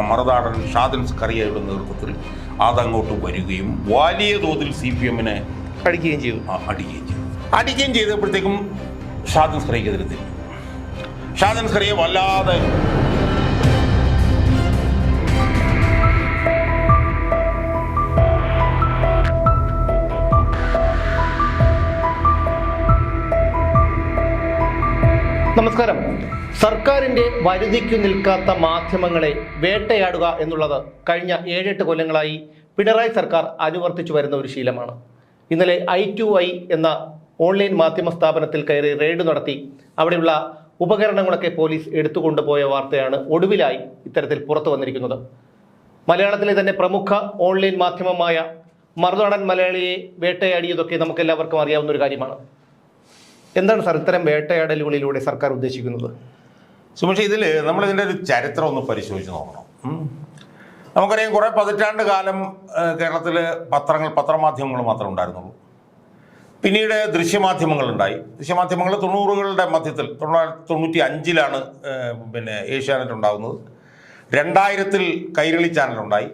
മറുനാടൻ ഷാദിൻ സ്കറിയയുടെ നേതൃത്വത്തിൽ അതങ്ങോട്ട് വരികയും വലിയ തോതിൽ സി പി എമ്മിനെ അടിക്കുകയും ചെയ്തു. അടിക്കുകയും ചെയ്തു. അടിക്കുകയും ചെയ്തപ്പോഴത്തേക്കും ഷാദിൻ സ്കറിയക്കെതിരെ തിരിഞ്ഞു ഷാദിൻ സ്കറിയെ വല്ലാതെ നമസ്കാരം. സർക്കാരിന്റെ വരുതിക്കു നിൽക്കാത്ത മാധ്യമങ്ങളെ വേട്ടയാടുക എന്നുള്ളത് കഴിഞ്ഞ ഏഴെട്ട് കൊല്ലങ്ങളായി പിണറായി സർക്കാർ അനുവർത്തിച്ചു വരുന്ന ഒരു ശീലമാണ്. ഇന്നലെ ഐ ടു ഐ എന്ന ഓൺലൈൻ മാധ്യമ സ്ഥാപനത്തിൽ കയറി റെയ്ഡ് നടത്തി അവിടെയുള്ള ഉപകരണങ്ങളൊക്കെ പോലീസ് എടുത്തുകൊണ്ടുപോയ വാർത്തയാണ് ഒടുവിലായി ഇത്തരത്തിൽ പുറത്തു വന്നിരിക്കുന്നത്. മലയാളത്തിലെ തന്നെ പ്രമുഖ ഓൺലൈൻ മാധ്യമമായ മറുനാടൻ മലയാളിയെ വേട്ടയാടിയതൊക്കെ നമുക്കെല്ലാവർക്കും അറിയാവുന്ന ഒരു കാര്യമാണ്. എന്താണ് സർ ഇത്തരം വേട്ടയാടലുകളിലൂടെ സർക്കാർ ഉദ്ദേശിക്കുന്നത്? സുമേഷ് ഇതിൽ നമ്മളിതിന്റെ ഒരു ചരിത്രം ഒന്ന് പരിശോധിച്ച് നോക്കണം. നമുക്കറിയാം കുറേ പതിറ്റാണ്ട് കാലം കേരളത്തിൽ പത്രങ്ങൾ പത്രമാധ്യമങ്ങൾ മാത്രമേ ഉണ്ടായിരുന്നുള്ളൂ. പിന്നീട് ദൃശ്യമാധ്യമങ്ങൾ ദൃശ്യമാധ്യമങ്ങളുണ്ടായി. ദൃശ്യമാധ്യമങ്ങൾ തൊണ്ണൂറുകളുടെ മധ്യത്തിൽ തൊള്ളായിരത്തി തൊണ്ണൂറ്റി അഞ്ചിലാണ് പിന്നെ ഏഷ്യാനെറ്റ് ഉണ്ടാകുന്നത് രണ്ടായിരത്തിൽ കൈരളി ചാനൽ ഉണ്ടായി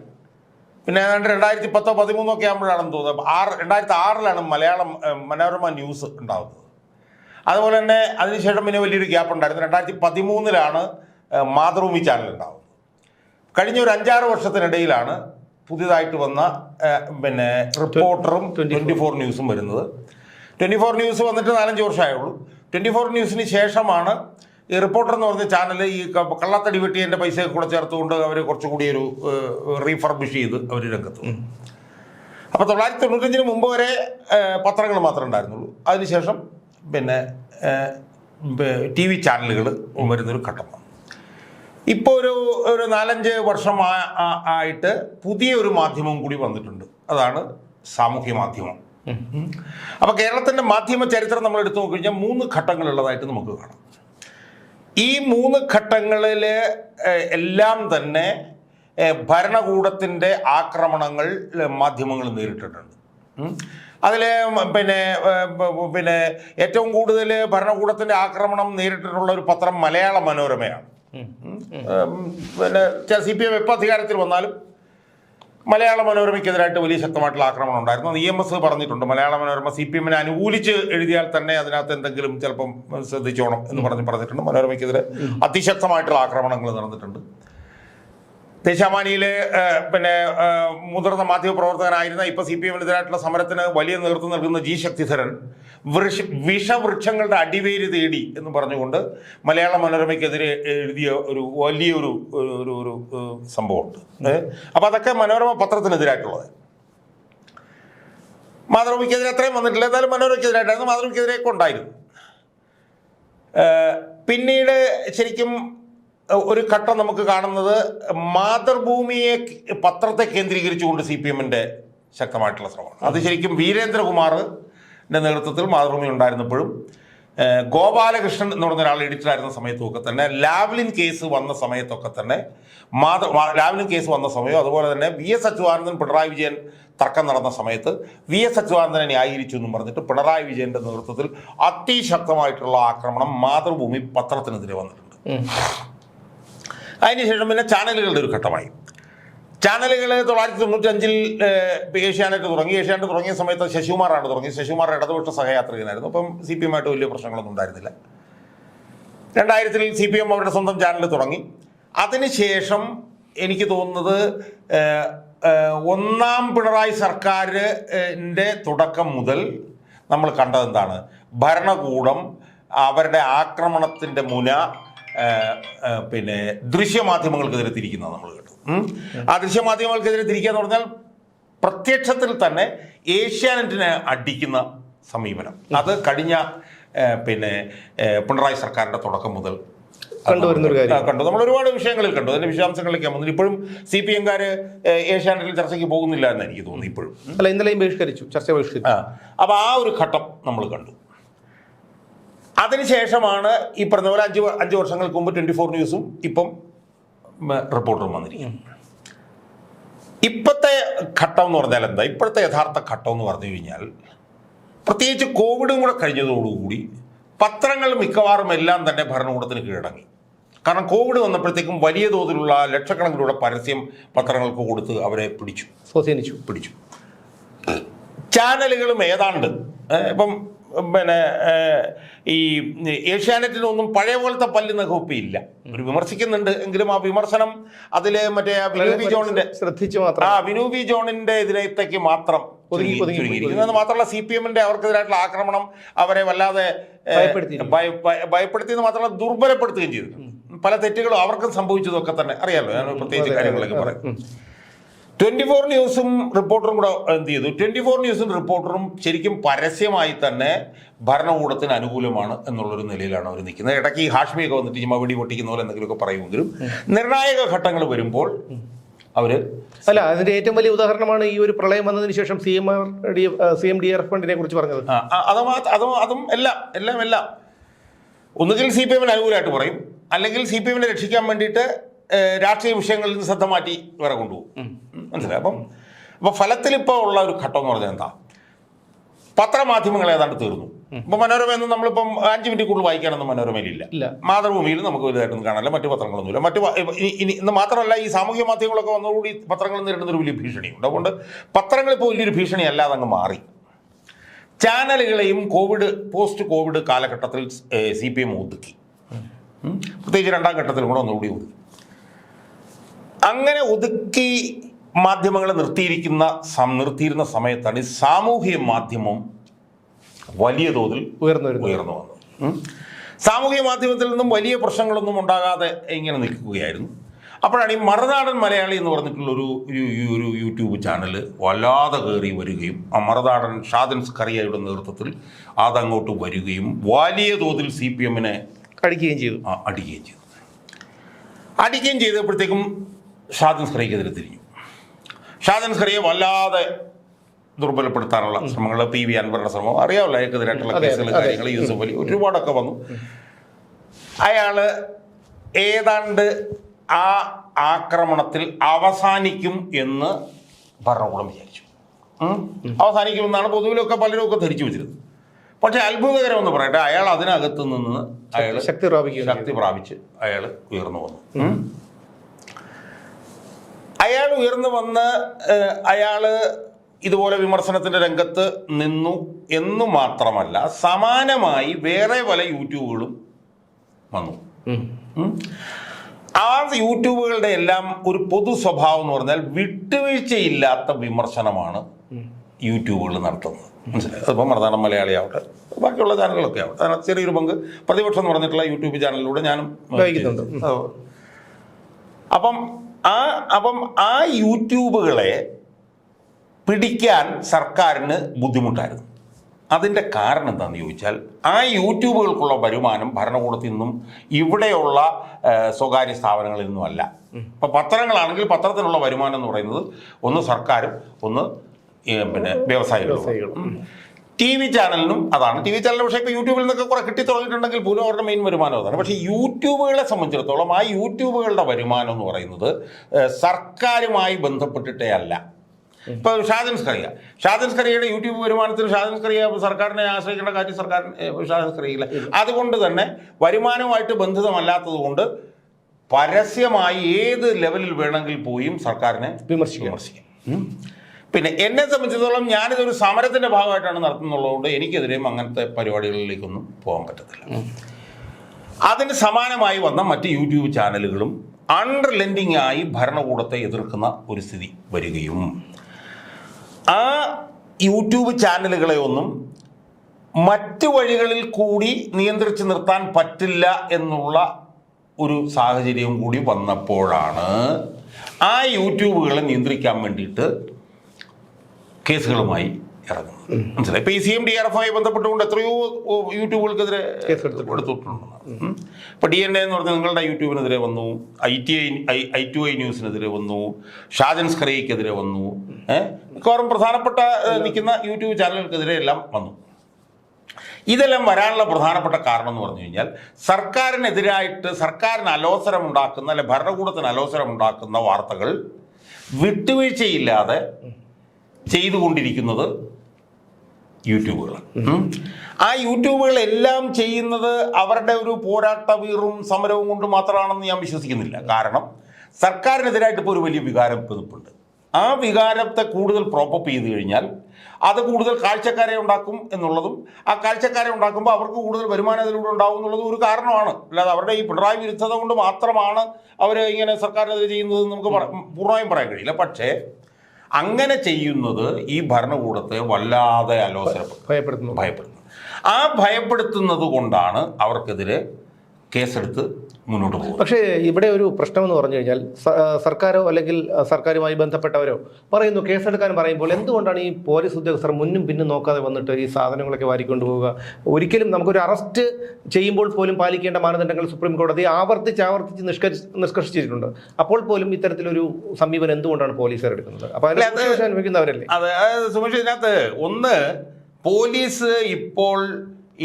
പിന്നെ ഏതാണ്ട് രണ്ടായിരത്തി പത്തോ പതിമൂന്നോ ഒക്കെ ആകുമ്പോഴാണെന്ന് തോന്നുന്നത് ആറ് രണ്ടായിരത്തി ആറിലാണ് മലയാളം മനോരമ ന്യൂസ് ഉണ്ടാകുന്നത് അതുപോലെ തന്നെ അതിനുശേഷം പിന്നെ വലിയൊരു ഗ്യാപ്പ് ഉണ്ടായിരുന്നു. രണ്ടായിരത്തി പതിമൂന്നിലാണ് മാതൃഭൂമി ചാനൽ ഉണ്ടാവുന്നത്. കഴിഞ്ഞ ഒരു അഞ്ചാറ് വർഷത്തിനിടയിലാണ് പുതിയതായിട്ട് വന്ന പിന്നെ റിപ്പോർട്ടറും ട്വന്റി ഫോർ. ന്യൂസും വരുന്നത്. ട്വന്റി ഫോർ ന്യൂസ് വന്നിട്ട് നാലഞ്ച് വർഷമായുള്ളൂ. ട്വന്റി ഫോർ ന്യൂസിന് ശേഷമാണ് ഈ റിപ്പോർട്ടർ എന്ന് പറഞ്ഞ ചാനൽ ഈ കള്ളത്തടി വെട്ടിയതിന്റെ പൈസ കൂടെ ചേർത്തുകൊണ്ട് അവർ കുറച്ചുകൂടി ഒരു റീഫർബിഷ് ചെയ്ത് അവർ രംഗത്ത് അപ്പോൾ തൊള്ളായിരത്തി തൊണ്ണൂറ്റഞ്ചിന് മുമ്പ് വരെ പത്രങ്ങൾ മാത്രമേ ഉണ്ടായിരുന്നുള്ളൂ. അതിനുശേഷം പിന്നെ ടി വി ചാനലുകൾ വരുന്നൊരു ഘട്ടം. ഇപ്പോൾ ഒരു ഒരു നാലഞ്ച് വർഷം ആയിട്ട് പുതിയ ഒരു മാധ്യമം കൂടി വന്നിട്ടുണ്ട്. അതാണ് സാമൂഹ്യ മാധ്യമം. അപ്പോൾ കേരളത്തിന്റെ മാധ്യമ ചരിത്രം നമ്മൾ എടുത്തു നോക്കിക്കഴിഞ്ഞാൽ മൂന്ന് ഘട്ടങ്ങളുള്ളതായിട്ട് നമുക്ക് കാണാം. ഈ മൂന്ന് ഘട്ടങ്ങളിൽ എല്ലാം തന്നെ ഭരണകൂടത്തിന്റെ ആക്രമണങ്ങൾ മാധ്യമങ്ങൾ നേരിട്ടിട്ടുണ്ട്. അതിൽ പിന്നെ പിന്നെ ഏറ്റവും കൂടുതൽ ഭരണകൂടത്തിന്റെ ആക്രമണം നേരിട്ടിട്ടുള്ള ഒരു പത്രം മലയാള മനോരമയാണ്. പിന്നെ സി പി എം എപ്പോൾ അധികാരത്തിൽ വന്നാലും മലയാള മനോരമയ്ക്കെതിരായിട്ട് വലിയ ശക്തമായിട്ടുള്ള ആക്രമണം ഉണ്ടായിരുന്നു. ഇ എം എസ് പറഞ്ഞിട്ടുണ്ട്. മലയാള മനോരമ സി പി എമ്മിനെ അനുകൂലിച്ച് എഴുതിയാൽ തന്നെ അതിനകത്ത് എന്തെങ്കിലും ചിലപ്പം ശ്രദ്ധിച്ചോണം എന്ന് പറഞ്ഞ് പറഞ്ഞിട്ടുണ്ട്. മനോരമയ്ക്കെതിരെ അതിശക്തമായിട്ടുള്ള ആക്രമണങ്ങൾ നടന്നിട്ടുണ്ട്. ദേശാമാനിയിലെ പിന്നെ മുതിർന്ന മാധ്യമപ്രവർത്തകനായിരുന്ന ഇപ്പൊ സി പി എമ്മിനെതിരായിട്ടുള്ള സമരത്തിന് വലിയ നേതൃത്വം നൽകുന്ന ജി ശക്തിധരൻ വൃഷ വിഷവൃക്ഷങ്ങളുടെ അടിവേര് തേടി എന്ന് പറഞ്ഞുകൊണ്ട് മലയാള മനോരമയ്ക്കെതിരെ എഴുതിയ ഒരു വലിയൊരു ഒരു ഒരു സംഭവമുണ്ട്. ഏഹ്. അപ്പൊ അതൊക്കെ മനോരമ പത്രത്തിനെതിരായിട്ടുള്ളത്. മാതൃഭൂമിക്കെതിരെ അത്രയും വന്നിട്ടില്ല. എന്നാലും മനോരമയ്ക്കെതിരായിട്ടായിരുന്നു. മാതൃഭൂമിക്കെതിരെയൊക്കെ ഉണ്ടായിരുന്നു. പിന്നീട് ശരിക്കും ഒരു ഘട്ടം നമുക്ക് കാണുന്നത് മാതൃഭൂമിയെ പത്രത്തെ കേന്ദ്രീകരിച്ചുകൊണ്ട് സി പി എമ്മിന്റെ ശക്തമായിട്ടുള്ള ശ്രമമാണ്. അത് ശരിക്കും വീരേന്ദ്രകുമാറിന്റെ നേതൃത്വത്തിൽ മാതൃഭൂമി ഉണ്ടായിരുന്നപ്പോഴും ഗോപാലകൃഷ്ണൻ എന്ന് പറഞ്ഞ ഒരാൾ എഡിറ്ററായിരുന്ന സമയത്തൊക്കെ തന്നെ ലാവ്ലിൻ കേസ് വന്ന സമയത്തൊക്കെ തന്നെ മാതൃ ലാവ്ലിൻ കേസ് വന്ന സമയവും അതുപോലെ തന്നെ വി എസ് അച്യുതാനന്ദൻ പിണറായി വിജയൻ തർക്കം നടന്ന സമയത്ത് വി എസ് അച്യുതാനന്ദനെ ന്യായീകരിച്ചു എന്നും പറഞ്ഞിട്ട് പിണറായി വിജയന്റെ നേതൃത്വത്തിൽ അതിശക്തമായിട്ടുള്ള ആക്രമണം മാതൃഭൂമി പത്രത്തിനെതിരെ വന്നിട്ടുണ്ട്. അതിനുശേഷം പിന്നെ ചാനലുകളുടെ ഒരു ഘട്ടമായി. ചാനലുകൾ തൊള്ളായിരത്തി തൊണ്ണൂറ്റഞ്ചിൽ ഏഷ്യാനെറ്റ് തുടങ്ങി. ഏഷ്യാനെറ്റ് തുടങ്ങിയ സമയത്ത് ശശികുമാറാണ് തുടങ്ങിയത്. ശശികുമാർ ഇടതുപക്ഷ സഹയാത്രികനായിരുന്നു. അപ്പം സി പി എമ്മായിട്ട് വലിയ പ്രശ്നങ്ങളൊന്നും ഉണ്ടായിരുന്നില്ല. രണ്ടായിരത്തിൽ സി പി എം അവരുടെ സ്വന്തം ചാനൽ തുടങ്ങി. അതിനുശേഷം എനിക്ക് തോന്നുന്നത് ഒന്നാം പിണറായി സർക്കാരിന്റെ തുടക്കം മുതൽ നമ്മൾ കണ്ടതെന്താണ്? ഭരണകൂടം അവരുടെ ആക്രമണത്തിന്റെ മുന പിന്നെ ദൃശ്യമാധ്യമങ്ങൾക്കെതിരെ തിരിക്കുന്നത് നമ്മൾ കേട്ടു. ആ ദൃശ്യമാധ്യമങ്ങൾക്കെതിരെ തിരിക്കുക എന്ന് പറഞ്ഞാൽ പ്രത്യക്ഷത്തിൽ തന്നെ ഏഷ്യാനെറ്റിനെ അടിക്കുന്ന സമീപനം. അത് കഴിഞ്ഞ പിന്നെ പിണറായി സർക്കാരിന്റെ തുടക്കം മുതൽ കാര്യം. കണ്ടു. നമ്മൾ ഒരുപാട് വിഷയങ്ങളിൽ കണ്ടു. അതിന്റെ വിശദാംശങ്ങളിലേക്ക് പോകുന്നു ഇപ്പോഴും സി പി എംകാര് ഏഷ്യാനെറ്റിൽ ചർച്ചയ്ക്ക് പോകുന്നില്ല എന്ന് എനിക്ക് തോന്നുന്നു ഇപ്പോഴും. അല്ല ഇന്നലെയും ബഹിഷ്കരിച്ചു. ചർച്ച ബഹിഷ്കരിച്ചു. അപ്പൊ ആ ഒരു ഘട്ടം നമ്മൾ കണ്ടു. അതിനുശേഷമാണ് ഈ പറഞ്ഞ പോലെ അഞ്ച് അഞ്ച് വർഷങ്ങൾക്ക് മുമ്പ് ട്വന്റി ഫോർ ന്യൂസും ഇപ്പം റിപ്പോർട്ടറും വന്നിരിക്കുന്നത്. ഇപ്പോഴത്തെ ഘട്ടം എന്ന് പറഞ്ഞാൽ എന്താ? ഇപ്പോഴത്തെ യഥാർത്ഥ ഘട്ടം എന്ന് പറഞ്ഞു കഴിഞ്ഞാൽ പ്രത്യേകിച്ച് കോവിഡും കൂടെ കഴിഞ്ഞതോടുകൂടി പത്രങ്ങൾ മിക്കവാറും എല്ലാം തന്നെ ഭരണകൂടത്തിന് കീഴടങ്ങി. കാരണം കോവിഡ് വന്നപ്പോഴത്തേക്കും വലിയ തോതിലുള്ള ലക്ഷക്കണക്കിലുള്ള പരസ്യം പത്രങ്ങൾക്ക് കൊടുത്ത് അവരെ പിടിച്ചു. സ്വാധീനിച്ചു. പിടിച്ചു. ചാനലുകളും ഏതാണ്ട് ഇപ്പം പിന്നെ ഈ ഏഷ്യാനെറ്റിനൊന്നും പഴയ പോലത്തെ പല്ല് നഖൊപ്പി ഇല്ല ഒരു വിമർശിക്കുന്നുണ്ട് എങ്കിലും ആ വിമർശനം അതിലെ മറ്റേ ആ വിനു വി ജോണിന്റെ ശ്രദ്ധിച്ചു ആ മാത്രം. വിനു വിനൂബി ജോണിന്റെ ഇതിനകത്തേക്ക് മാത്രം ഒതുങ്ങി- ചുരുങ്ങി- ഒതുങ്ങി- ചുരുങ്ങിയിരിക്കുന്നു അത് മാത്രമല്ല സി പി എമ്മിന്റെ അവർക്കെതിരായിട്ടുള്ള ആക്രമണം അവരെ വല്ലാതെ ഭയപ്പെടുത്തിയെന്ന് മാത്രമല്ല ദുർബലപ്പെടുത്തുകയും ചെയ്തു. പല തെറ്റുകളും അവർക്കും സംഭവിച്ചതൊക്കെ തന്നെ. അറിയാലോ ഞാൻ പ്രത്യേകിച്ച് കാര്യങ്ങളൊക്കെ പറയും. ട്വന്റി ഫോർ ന്യൂസും റിപ്പോർട്ടറും കൂടെ എന്ത് ചെയ്തു? ട്വന്റി ഫോർ ന്യൂസും റിപ്പോർട്ടറും ശരിക്കും പരസ്യമായി തന്നെ ഭരണകൂടത്തിന് അനുകൂലമാണ് എന്നുള്ളൊരു നിലയിലാണ് അവർ നിൽക്കുന്നത്. ഇടയ്ക്ക് ഈ ഹാഷ്മിയൊക്കെ വന്നിട്ട് ചുമ്മാ വെടി പൊട്ടിക്കുന്ന പോലെ എന്തെങ്കിലുമൊക്കെ പറയുമെങ്കിലും നിർണായക ഘട്ടങ്ങൾ വരുമ്പോൾ അവർ അല്ല അതിന്റെ ഏറ്റവും വലിയ ഉദാഹരണമാണ് ഈ ഒരു പ്രളയം വന്നതിന് ശേഷം C M R D C M D R ഫണ്ടിനെ കുറിച്ച് പറഞ്ഞത്. അത് അതും അതും എല്ലാം എല്ലാം എല്ലാം. ഒന്നുകിൽ സി പി എമ്മിന് അനുകൂലമായിട്ട് പറയും. അല്ലെങ്കിൽ സി പി എമ്മിനെ രക്ഷിക്കാൻ വേണ്ടിയിട്ട് രാഷ്ട്രീയ വിഷയങ്ങളിൽ നിന്ന് ശ്രദ്ധ മാറ്റി വേറെ കൊണ്ടുപോകും. മനസ്സിലായി? അപ്പം അപ്പോൾ ഫലത്തിൽ ഇപ്പോൾ ഉള്ള ഒരു ഘട്ടം എന്ന് പറഞ്ഞാൽ എന്താ? പത്രമാധ്യമങ്ങൾ ഏതാണ്ട് തീർന്നു. ഇപ്പൊ മനോരമയൊന്നും നമ്മളിപ്പം അഞ്ച് മിനിറ്റ് കൂടുതൽ വായിക്കാനൊന്നും മനോരമയിലില്ല. ഇല്ല. മാതൃഭൂമിയിൽ നമുക്ക് വലുതായിട്ടൊന്നും കാണാനില്ല. മറ്റു പത്രങ്ങളൊന്നുമില്ല. മറ്റു ഇനി- ഇനി ഇന്ന് മാത്രമല്ല ഈ സാമൂഹ്യ മാധ്യമങ്ങളൊക്കെ വന്നതോടുകൂടി പത്രങ്ങൾ നേരിടുന്ന ഒരു വലിയ ഭീഷണിയുണ്ട്. അതുകൊണ്ട് പത്രങ്ങൾ ഇപ്പോൾ വലിയൊരു ഭീഷണി അല്ലാതെ അങ്ങ് മാറി. ചാനലുകളെയും കോവിഡ് പോസ്റ്റ് കോവിഡ് കാലഘട്ടത്തിൽ സി പി എം ഒതുക്കി. പ്രത്യേകിച്ച് രണ്ടാം ഘട്ടത്തിലും കൂടെ ഒന്നുകൂടി ഒതുക്കി. അങ്ങനെ ഒതുക്കി മാധ്യമങ്ങളെ നിർത്തിയിരിക്കുന്ന നിർത്തിയിരുന്ന സമയത്താണ് ഈ സാമൂഹ്യ മാധ്യമം വലിയ തോതിൽ ഉയർന്നു വരുന്നത്. ഉയർന്നു വന്നത്. ഉം. സാമൂഹ്യ മാധ്യമത്തിൽ നിന്നും വലിയ പ്രശ്നങ്ങളൊന്നും ഉണ്ടാകാതെ ഇങ്ങനെ നിൽക്കുകയായിരുന്നു. അപ്പോഴാണ് ഈ മറുനാടൻ മലയാളി എന്ന് പറഞ്ഞിട്ടുള്ള ഒരു ഒരു ഒരു യൂട്യൂബ് ചാനൽ വല്ലാതെ കയറി വരികയും ആ മറുനാടൻ ഷാദൻ സ്കറിയയുടെ നേതൃത്വത്തിൽ അതങ്ങോട്ട് വരികയും വലിയ തോതിൽ സി പി എമ്മിനെ അടിക്കുകയും ചെയ്തു. അടിക്കുകയും ചെയ്തു. അടിക്കുകയും ചെയ്തപ്പോഴത്തേക്കും ഷാദൻ സ്കറിയക്കെതിരെ തിരിഞ്ഞു ഷാദൻ സ്കറിയെ വല്ലാതെ ദുർബലപ്പെടുത്താനുള്ള ശ്രമങ്ങൾ പി വി അൻവറുടെ ശ്രമം. അറിയാമല്ലോ അയാൾക്കെതിരായിട്ടുള്ള കേസുകൾ കാര്യങ്ങൾ യൂസഫ് അലി ഒരുപാടൊക്കെ വന്നു. അയാൾ ഏതാണ്ട് ആ ആക്രമണത്തിൽ അവസാനിക്കും എന്ന് ഭരണകൂടം വിചാരിച്ചു? അവസാനിക്കുമെന്നാണ് പൊതുവിലൊക്കെ പലരും ഒക്കെ ധരിച്ചു വെച്ചിരുന്നത്. പക്ഷെ അത്ഭുതകരം എന്ന് പറയട്ടെ അയാൾ അതിനകത്ത് നിന്ന് അയാൾ ശക്തി പ്രാപിക്കും ശക്തി പ്രാപിച്ച് അയാൾ ഉയർന്നു വന്നു. അയാൾ ഉയർന്നു വന്ന് അയാൾ ഇതുപോലെ വിമർശനത്തിന്റെ രംഗത്ത് നിന്നു എന്ന് മാത്രമല്ല സമാനമായി വേറെ പല യൂട്യൂബുകളും വന്നു. ആ യൂട്യൂബുകളുടെ എല്ലാം ഒരു പൊതു സ്വഭാവം എന്ന് പറഞ്ഞാൽ വിട്ടുവീഴ്ചയില്ലാത്ത വിമർശനമാണ് യൂട്യൂബുകൾ നടത്തുന്നത്. മനസ്സിലായി? അതിപ്പോൾ മറുനാടൻ മലയാളി ആവട്ടെ ബാക്കിയുള്ള ചാനലുകളൊക്കെ ആവട്ടെ. അതിനകത്ത് ചെറിയൊരു പങ്ക് പ്രതിപക്ഷം എന്ന് പറഞ്ഞിട്ടുള്ള യൂട്യൂബ് ചാനലിലൂടെ ഞാനും. അപ്പം ആ അപ്പം ആ യൂട്യൂബുകളെ പിടിക്കാൻ സർക്കാരിന് ബുദ്ധിമുട്ടായിരുന്നു. അതിന്റെ കാരണം എന്താണെന്ന് ചോദിച്ചാൽ ആ യൂട്യൂബുകൾക്കുള്ള വരുമാനം ഭരണകൂടത്തിൽ നിന്നും ഇവിടെയുള്ള സ്വകാര്യ സ്ഥാപനങ്ങളിൽ നിന്നും അല്ല. ഇപ്പം പത്രങ്ങളാണെങ്കിൽ പത്രത്തിനുള്ള വരുമാനം എന്ന് പറയുന്നത് ഒന്ന് സർക്കാരും ഒന്ന് പിന്നെ വ്യവസായികളും. ടി വി ചാനലിനും അതാണ്. ടി വി ചാനൽ പക്ഷേ ഇപ്പോൾ യൂട്യൂബിൽ നിന്നൊക്കെ കുറെ കിട്ടി തുടങ്ങിയിട്ടുണ്ടെങ്കിൽ പോലും അവരുടെ മെയിൻ വരുമാനം അതാണ്. പക്ഷേ യൂട്യൂബുകളെ സംബന്ധിച്ചിടത്തോളം ആ യൂട്യൂബുകളുടെ വരുമാനം എന്ന് പറയുന്നത് സർക്കാരുമായി ബന്ധപ്പെട്ടിട്ടേ അല്ല. ഇപ്പോൾ ഷാജൻ സ്കറിയ ഷാജൻ സ്കറിയയുടെ യൂട്യൂബ് വരുമാനത്തിൽ ഷാജൻ സ്കറിയ സർക്കാരിനെ ആശ്രയിക്കേണ്ട കാര്യം സർക്കാർ ഷാജൻ സ്കറിയില്ല അതുകൊണ്ട് തന്നെ വരുമാനവുമായിട്ട് ബന്ധിതമല്ലാത്തത് കൊണ്ട് പരസ്യമായി ഏത് ലെവലിൽ വേണമെങ്കിൽ പോയും സർക്കാരിനെ വിമർശിക്കാം. വിമർശിക്കാം. പിന്നെ എന്നെ സംബന്ധിച്ചിടത്തോളം ഞാനിതൊരു സമരത്തിന്റെ ഭാഗമായിട്ടാണ് നടത്തുന്നുള്ളതുകൊണ്ട് എനിക്കെതിരെയും അങ്ങനത്തെ പരിപാടികളിലേക്കൊന്നും പോകാൻ പറ്റത്തില്ല. അതിന് സമാനമായി വന്ന മറ്റ് യൂട്യൂബ് ചാനലുകളും അൺറിലെൻഡിങ് ആയി ഭരണകൂടത്തെ എതിർക്കുന്ന ഒരു സ്ഥിതി വരികയും. ആ യൂട്യൂബ് ചാനലുകളെ ഒന്നും മറ്റ് വഴികളിൽ കൂടി നിയന്ത്രിച്ചു നിർത്താൻ പറ്റില്ല എന്നുള്ള ഒരു സാഹചര്യം കൂടി വന്നപ്പോഴാണ് ആ യൂട്യൂബുകളെ നിയന്ത്രിക്കാൻ വേണ്ടിയിട്ട് കേസുകളുമായി ഇറങ്ങുന്നത് മനസ്സിലായി ഇപ്പൊ ഈ സി എം ഡി ആർ എഫുമായി ബന്ധപ്പെട്ടുകൊണ്ട് എത്രയോ യൂട്യൂബുകൾക്കെതിരെ കേസെടുത്തിട്ടുണ്ട്. എടുത്തിട്ടുണ്ട് ഉം. ഇപ്പൊ ഡി എൻ എ എന്ന് പറഞ്ഞാൽ നിങ്ങളുടെ യൂട്യൂബിനെതിരെ വന്നു I T I I to I ന്യൂസിനെതിരെ വന്നു ഷാജൻ സ്ക്രൈക്കെതിരെ വന്നു ഏഹ് മിക്കവാറും പ്രധാനപ്പെട്ട നിൽക്കുന്ന യൂട്യൂബ് ചാനലുകൾക്കെതിരെ എല്ലാം വന്നു ഇതെല്ലാം വരാനുള്ള പ്രധാനപ്പെട്ട കാരണം എന്ന് പറഞ്ഞു കഴിഞ്ഞാൽ സർക്കാരിനെതിരായിട്ട് സർക്കാരിന് അലോസരം ഉണ്ടാക്കുന്ന അല്ലെ ഭരണകൂടത്തിന് അലോസരം ഉണ്ടാക്കുന്ന വാർത്തകൾ വിട്ടുവീഴ്ചയില്ലാതെ ചെയ്തുകൊണ്ടിരിക്കുന്നത് യൂട്യൂബുകൾ. ആ യൂട്യൂബുകളെല്ലാം ചെയ്യുന്നത് അവരുടെ ഒരു പോരാട്ടവീറും സമരവും കൊണ്ട് മാത്രമാണെന്ന് ഞാൻ വിശ്വസിക്കുന്നില്ല. കാരണം സർക്കാരിനെതിരായിട്ട് ഇപ്പോൾ ഒരു വലിയ വികാരം പെതുപ്പുണ്ട് ആ വികാരത്തെ കൂടുതൽ പ്രോപ്പപ്പ് ചെയ്ത് കഴിഞ്ഞാൽ അത് കൂടുതൽ കാഴ്ചക്കാരെ ഉണ്ടാക്കും എന്നുള്ളതും ആ കാഴ്ചക്കാരെ ഉണ്ടാക്കുമ്പോൾ അവർക്ക് കൂടുതൽ വരുമാനം അതിലൂടെ ഉണ്ടാവും എന്നുള്ളതും ഒരു കാരണമാണ്. അല്ലാതെ അവരുടെ ഈ പിണറായി വിരുദ്ധത കൊണ്ട് മാത്രമാണ് അവർ ഇങ്ങനെ സർക്കാരിനെതിരെ ചെയ്യുന്നത് നമുക്ക് പൂർണമായും പറയാൻ കഴിയില്ല. പക്ഷേ അങ്ങനെ ചെയ്യുന്നത് ഈ ഭരണകൂടത്തെ വല്ലാതെ അലോസരപ്പെടുത്തുന്നു. ഭയപ്പെടുത്തുന്നു. ഭയപ്പെടുന്നു ആ ഭയപ്പെടുത്തുന്നത് കൊണ്ടാണ് അവർക്കെതിരെ കേസെടുത്ത് മുന്നോട്ട് പോകും. പക്ഷേ ഇവിടെ ഒരു പ്രശ്നമെന്ന് പറഞ്ഞു കഴിഞ്ഞാൽ സർക്കാരോ അല്ലെങ്കിൽ സർക്കാരുമായി ബന്ധപ്പെട്ടവരോ പറയുന്നു കേസെടുക്കാൻ പറയുമ്പോൾ എന്തുകൊണ്ടാണ് ഈ പോലീസ് ഉദ്യോഗസ്ഥർ മുന്നും പിന്നും നോക്കാതെ വന്നിട്ട് ഈ സാധനങ്ങളൊക്കെ വാരിക്കൊണ്ട് പോവുക ഒരിക്കലും നമുക്കൊരു അറസ്റ്റ് ചെയ്യുമ്പോൾ പോലും പാലിക്കേണ്ട മാനദണ്ഡങ്ങൾ സുപ്രീം കോടതി ആവർത്തിച്ച് ആവർത്തിച്ച് നിഷ്കരി നിഷ്കർഷിച്ചിട്ടുണ്ട് അപ്പോൾ പോലും ഇത്തരത്തിലൊരു സമീപനം എന്തുകൊണ്ടാണ് പോലീസുകാർ എടുക്കുന്നത്? അപ്പോൾ അനുഭവിക്കുന്നവരല്ലേ അതെ സുമേഷ് ഇതിനകത്ത് ഒന്ന് പോലീസ് ഇപ്പോൾ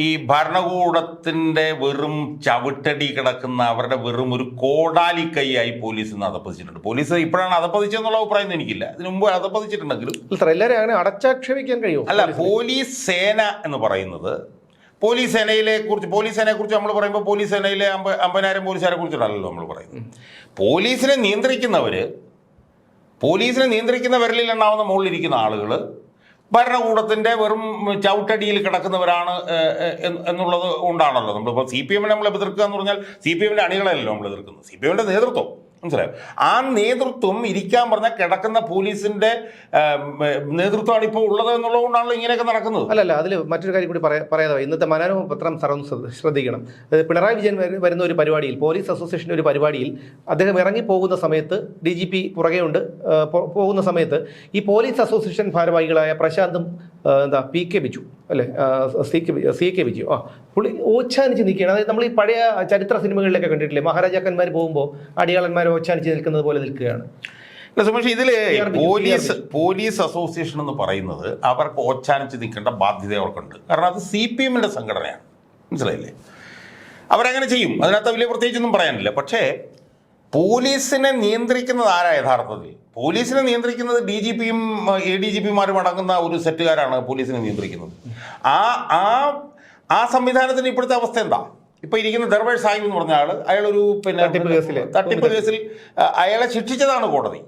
ഈ ഭരണകൂടത്തിന്റെ വെറും ചവിട്ടടി കിടക്കുന്ന അവരുടെ വെറും ഒരു കോടാലി കൈയായി പോലീസ് ഇന്ന് അതപ്പതിച്ചിട്ടുണ്ട്. പോലീസ് ഇപ്പോഴാണ് അതപ്പതിച്ചെന്നുള്ള അഭിപ്രായം എനിക്കില്ല. ഇതിനു മുമ്പ് അതപ്പതിച്ചിട്ടുണ്ടെങ്കിലും എല്ലാവരും അങ്ങനെ അടച്ചാക്ഷേപിക്കാൻ കഴിയും അല്ല പോലീസ് സേന എന്ന് പറയുന്നത് പോലീസ് സേനയിലെ കുറിച്ച് പോലീസ് സേനയെ കുറിച്ച് നമ്മൾ പറയുമ്പോൾ പോലീസ് സേനയിലെ അമ്പ അമ്പതിനായിരം പോലീസുകാരെ കുറിച്ചിട്ടല്ലല്ലോ നമ്മൾ പറയുന്നത്. പോലീസിനെ നിയന്ത്രിക്കുന്നവർ പോലീസിനെ നിയന്ത്രിക്കുന്ന വിരലിൽ എണ്ണാവുന്ന മുകളിലിരിക്കുന്ന ആളുകൾ ഭരണകൂടത്തിന്റെ വെറും ചവിട്ടടിയിൽ കിടക്കുന്നവരാണ് എന്നുള്ളത് ഉണ്ടാണല്ലോ നമ്മളിപ്പോൾ സി പി എമ്മിനെ നമ്മൾ എതിർക്കുക എന്ന് പറഞ്ഞാൽ സി പി എമ്മിന്റെ അണികളല്ലോ നമ്മൾ എതിർക്കുന്നത്? സി പി എമ്മിന്റെ നേതൃത്വം. മനസ്സിലായോ? ആ നേതൃത്വം ഇരിക്കാൻ പറഞ്ഞ കിടക്കുന്ന പോലീസിന്റെ നേതൃത്വമാണ് ഇപ്പോൾ ഉള്ളത് എന്നുള്ളത് കൊണ്ടാണല്ലോ ഇങ്ങനെയൊക്കെ നടക്കുന്നത്. അല്ലല്ല അതിൽ മറ്റൊരു കാര്യം കൂടി പറയാ പറയാതെ ഇന്നത്തെ മനോരമ പത്രം സാർ ശ്രദ്ധിക്കണം. പിണറായി വിജയൻ വരുന്ന ഒരു പരിപാടിയിൽ പോലീസ് അസോസിയേഷന്റെ ഒരു പരിപാടിയിൽ അദ്ദേഹം ഇറങ്ങി പോകുന്ന സമയത്ത് ഡി ജി പി പുറകെയുണ്ട്. പോകുന്ന സമയത്ത് ഈ പോലീസ് അസോസിയേഷൻ ഭാരവാഹികളായ പ്രശാന്തും എന്താ പി കെ ബിജു അല്ലേ? C K C K Biju. ആ പുള്ളി ഓച്ചാനിച്ച് നിൽക്കുകയാണ്. അതായത് നമ്മൾ ഈ പഴയ ചരിത്ര സിനിമകളിലൊക്കെ കണ്ടിട്ടില്ലേ? മഹാരാജാക്കന്മാർ പോകുമ്പോൾ അടിയാളന്മാർ ഓച്ചാനിച്ച് നിൽക്കുന്നത് പോലെ നിൽക്കുകയാണ്. Sumesh CRPG, police police association എന്ന് പറയുന്നത് അവർക്ക് ഓച്ചാനിച്ച് നിൽക്കേണ്ട ബാധ്യത അവർക്കുണ്ട്. കാരണം അത് സി പി എമ്മിന്റെ സംഘടനയാണ്. മനസ്സിലായില്ലേ? അവരങ്ങനെ ചെയ്യും. അതിനകത്ത് വലിയ പ്രത്യേകിച്ചൊന്നും പറയാനില്ല. പക്ഷേ പോലീസിനെ നിയന്ത്രിക്കുന്നത് ആരാ യഥാർത്ഥത്തിൽ? പോലീസിനെ നിയന്ത്രിക്കുന്നത് ഡി ജി പിയും എ ഡി ജി പിമാരും അടങ്ങുന്ന ഒരു സെറ്റുകാരാണ് പോലീസിനെ നിയന്ത്രിക്കുന്നത്. ആ ആ ആ സംവിധാനത്തിന് ഇപ്പോഴത്തെ അവസ്ഥ എന്താ? ഇപ്പൊ ഇരിക്കുന്ന ദർവേഷ് സാഹിബ് എന്ന് പറഞ്ഞ ആൾ അയാളൊരു പിന്നെ തട്ടിപ്പ് കേസിൽ അയാളെ ശിക്ഷിച്ചതാണ് കോടതി.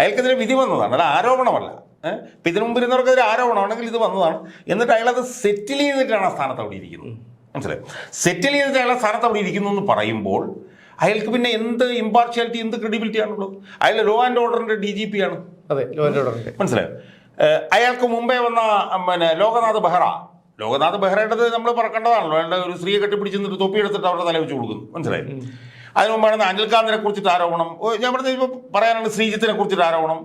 അയാൾക്കെതിരെ വിധി വന്നതാണ്. അല്ല ആരോപണമല്ല. ഏഹ് ഇപ്പം ഇതിനു മുമ്പ് ഇരുന്നവർക്കെതിരെ ആരോപണമാണെങ്കിൽ ഇത് വന്നതാണ്. എന്നിട്ട് അയാളത് സെറ്റിൽ ചെയ്തിട്ടാണ് ആ സ്ഥാനത്ത് അവിടെ ഇരിക്കുന്നത്. മനസ്സിലായി? സെറ്റിൽ ചെയ്തിട്ട് അയാളെ സ്ഥാനത്ത് അവിടെ ഇരിക്കുന്നു എന്ന് പറയുമ്പോൾ അയാൾക്ക് പിന്നെ എന്ത് ഇമ്പാർഷ്യാലിറ്റി എന്ത് ക്രെഡിബിലിറ്റി ആണുള്ളത്? അയാൾ ലോ ആൻഡ് ഓർഡറിന്റെ ഡി ജി പി ആണ്. അതെ ലോ ആൻഡ് ഓർഡറിന്റെ മനസ്സിലായോ? അയാൾക്ക് മുമ്പേ വന്ന പിന്നെ ലോകനാഥ് ബെഹ്റ. ലോകനാഥ് ബെഹ്റയുടേത് നമ്മൾ പറക്കേണ്ടതാണല്ലോ. അയാളുടെ ഒരു സ്ത്രീയെ കെട്ടിപ്പിടിച്ച് നിന്നിട്ട് തൊപ്പി എടുത്തിട്ട് അവരുടെ തല വെച്ച് കൊടുക്കുന്നു. മനസ്സിലായി? അതിന് മുമ്പാണ് അനിൽകാന്തിനെ കുറിച്ചിട്ട് ആരോപണം. ഞാൻ പറഞ്ഞ ഇപ്പോൾ പറയാനാണ് ശ്രീജിത്തിനെ കുറിച്ചിട്ട് ആരോപണം.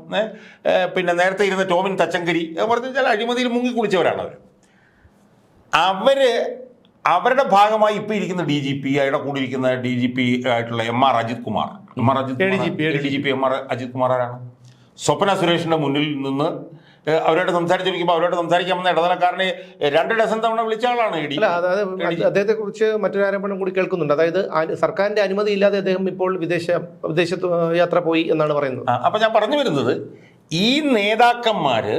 പിന്നെ നേരത്തെ ഇരുന്ന ടോമിൻ തച്ചങ്കരി പറഞ്ഞാൽ അഴിമതിയിൽ മുങ്ങി കുളിച്ചവരാണ് അവർ അവർ അവരുടെ ഭാഗമായി ഇപ്പൊ ഇരിക്കുന്ന ഡി ജി പി അയാളുടെ കൂടെ ഇരിക്കുന്ന ഡി ജി പി ആയിട്ടുള്ള M R Ajith Kumar. M R Ajith D G P M R Ajith Kumar ആരാണ്? സ്വപ്ന സുരേഷിന്റെ മുന്നിൽ നിന്ന് അവരോട് സംസാരിച്ചിരിക്കുമ്പോൾ അവരോട് സംസാരിക്കാമെന്ന ഇടതലക്കാരനെ രണ്ട് ഡസൻ തവണ വിളിച്ച ആളാണ് ഇടി അതായത് അദ്ദേഹത്തെ കുറിച്ച് മറ്റൊരു ആരോപണം കൂടി കേൾക്കുന്നുണ്ട്. അതായത് സർക്കാരിന്റെ അനുമതി ഇല്ലാതെ അദ്ദേഹം ഇപ്പോൾ വിദേശ വിദേശ യാത്ര പോയി എന്നാണ് പറയുന്നത്. അപ്പൊ ഞാൻ പറഞ്ഞു വരുന്നത് ഈ നേതാക്കന്മാര്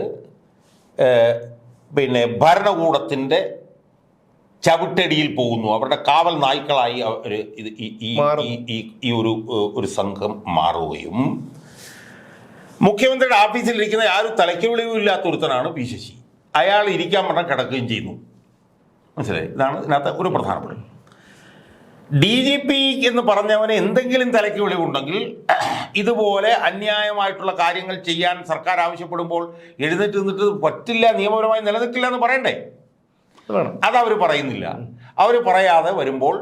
പിന്നെ ഭരണകൂടത്തിന്റെ ചവിട്ടടിയിൽ പോകുന്നു. അവരുടെ കാവൽ നായ്ക്കളായി അവർ ഇത് ഈ- ഈ ഒരു ഒരു സംഘം മാറുകയും മുഖ്യമന്ത്രിയുടെ ഓഫീസിൽ ഇരിക്കുന്ന ആരും തലയ്ക്ക് വിളിവില്ലാത്ത ഒരുത്തനാണ് പി ശശി. അയാൾ ഇരിക്കാൻ പറഞ്ഞാൽ കിടക്കുകയും ചെയ്യുന്നു. മനസ്സിലായി? ഇതാണ് ഇതിനകത്ത് ഒരു പ്രധാനപ്പെട്ട ഡി ജി പി എന്ന് പറഞ്ഞവന് എന്തെങ്കിലും തലയ്ക്ക് വിളിവുണ്ടെങ്കിൽ ഇതുപോലെ അന്യായമായിട്ടുള്ള കാര്യങ്ങൾ ചെയ്യാൻ സർക്കാർ ആവശ്യപ്പെടുമ്പോൾ എഴുന്നേറ്റ് നിന്നിട്ട് പറ്റില്ല നിയമപരമായി നിലനിൽക്കില്ല എന്ന് പറയണ്ടേ? അത് വേണം. അത് അവർ പറയുന്നില്ല. അവർ പറയാതെ വരുമ്പോൾ